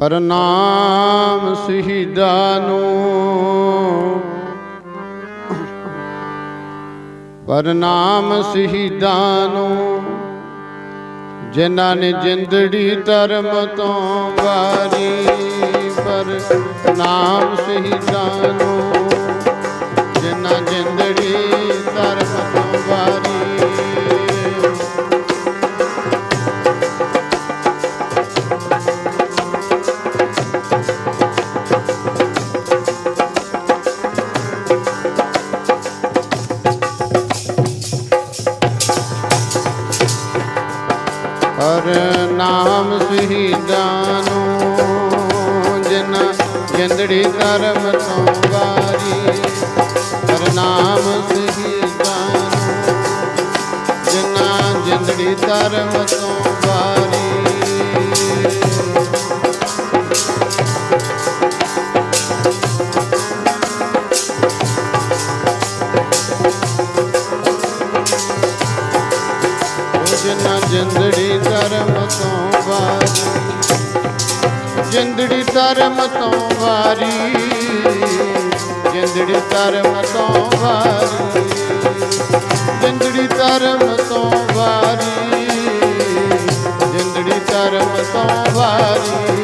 ਪ੍ਰਣਾਮ ਸ਼ਹੀਦਾਂ ਨੂੰ ਪ੍ਰਣਾਮ ਸ਼ਹੀਦਾਂ ਨੂੰ ਜਿਨ੍ਹਾਂ ਨੇ ਜਿੰਦੜੀ ਧਰਮ ਤੋਂ ਵਾਰੀ ਪ੍ਰਣਾਮ ਸ਼ਹੀਦਾਂ ਨੂੰ ਜਿਨ੍ਹਾਂ ਜਿੰਦੜੀ ਧਰਮ ਹਰ ਨਾਮ ਸ਼ਹੀਦਾਂ ਨੂੰ, ਜਿਨ੍ਹਾਂ ਜਿੰਦੜੀ ਧਰਮ ਤੋਂ ਵਾਰੀ। ਹਰ ਨਾਮ ਸ਼ਹੀਦਾਂ ਨੂੰ, ਜਿਨ੍ਹਾਂ ਜਿੰਦੜੀ ਧਰਮ ਤੋਂ ਵਾਰੀ। ਜਿਨ੍ਹਾਂ ਜਿੰਦੜੀ ਧਰਮ ਤੋਂ ਵਾਰੀ। ਜਿੰਦੜੀ ਧਰਮ ਤੋਂ ਵਾਰੀ। ਜਿੰਦੜੀ ਧਰਮ ਤੋਂ ਵਾਰੀ। ਜਿੰਦੜੀ ਧਰਮ ਤੋਂ ਵਾਰੀ। ਜਿੰਦੜੀ ਧਰਮ ਤੋਂ ਵਾਰੀ।